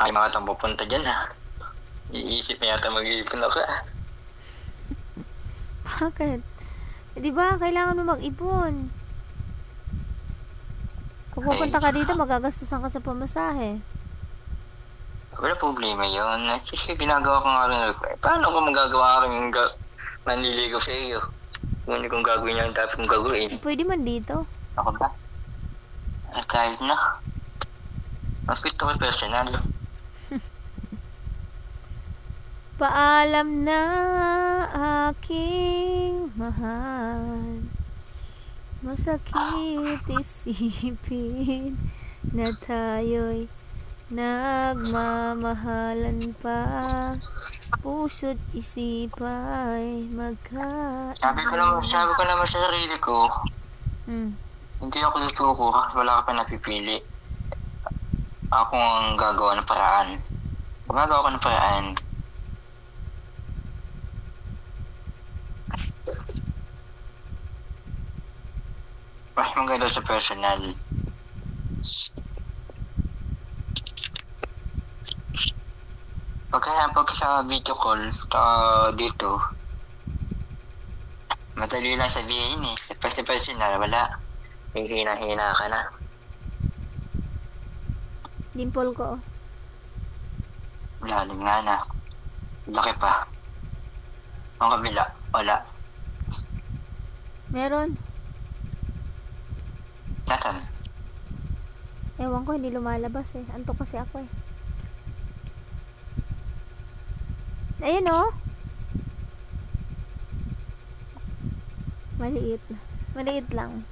Ay mga tang pupunta dyan ha. Iisip na yata mag-iipon ako ah. Bakit? Eh, di ba, kailangan mo mag-ipon. Kung pupunta ka dito, magagastusan ka sa pamasahe. Wala problema yun. Kasi ginagawa ko nga rin. Eh, paano ko magagawa rin yung ga- manliligaw sa iyo? Kung hindi kong gagawin yung dapat kong gagawin. Eh, pwede man dito. Ako ba? Ay, kahit na. Mas gusto ko personal. Paalam na aking mahal Masakit isipin na tayo'y nagmamahalan pa Puso't isipa'y magkaiba Sabi ko naman, sabi ko naman sa sarili ko, Hmm. hindi ako tutuko, wala ka pa napipili. Ako ang gagawa ng paraan. Gumagawa ko ng paraan. Mas maganda sa personal. Pagka pag sa video call ta dito, madali lang sabihin eh. Pag sa personal, wala. May hina-hina ka na. Dimple ko. Lalim nga na. Laki pa. Ang kabila, wala. Meron. Natan. Ewan ko, hindi lumalabas eh. Anto kasi ako eh. Ayun oh. Maliit. Maliit lang.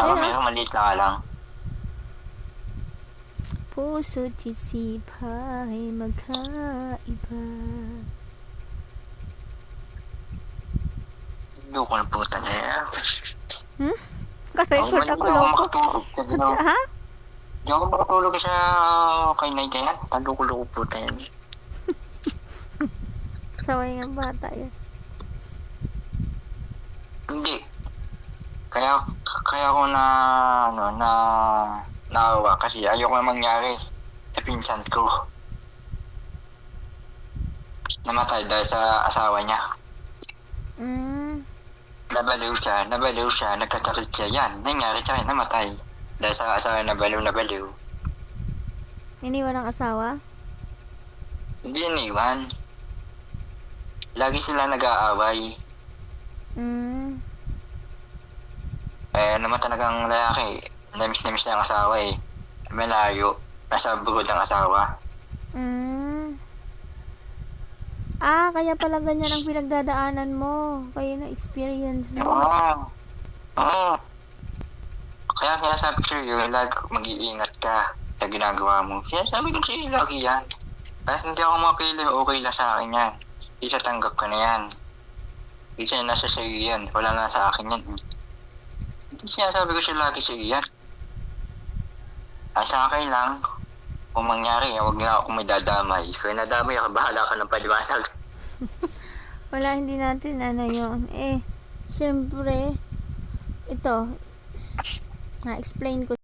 Ako meron maliit lang nga lang. Puso't isip ay magkaiba. Ko puta na yan. Hmm? Karecord ako loko. ako- Ha? Hindi ako makatulog sa kay Nay Dayan. Taluko-luko puta yan. Saway ng bata yan. Hindi. Kaya kaya ako na ano na naawa kasi ayoko na mangyari sa pinsan ko. Namatay dahil sa asawa niya. Mm. Nabaliw siya, nabaliw siya, nagkasakit siya. Yan, nangyari sa akin, namatay. Dahil sa asawa nabaliw, nabaliw. Iniwan ng asawa? Hindi iniwan. Lagi sila nag-aaway. Mm. Eh, naman talagang lalaki. Namiss na ang asawa eh. Malayo. Nasa bukod ng asawa. Mm. Ah, kaya pala ganyan ang pinagdadaanan mo. Kaya na experience mo. Oo. Oo. Kaya sinasabi ko sa'yo, lag mag-iingat ka sa ginagawa mo. Sinasabi ko sa'yo, lagi yan. Kahit hindi ako mapili, okay lang sa akin yan. Isa tanggap ka na yan. Isa nasa sa'yo yan. Wala na sa akin yan. Sinasabi ko sa'yo lagi sa'yo yan. Ah, sa akin lang, kung mangyari, huwag na ako may dadamay. Kung nadamay ka, bahala ka ng paliwanag. Wala, hindi natin ano yun. Eh, syempre, ito, na-explain ko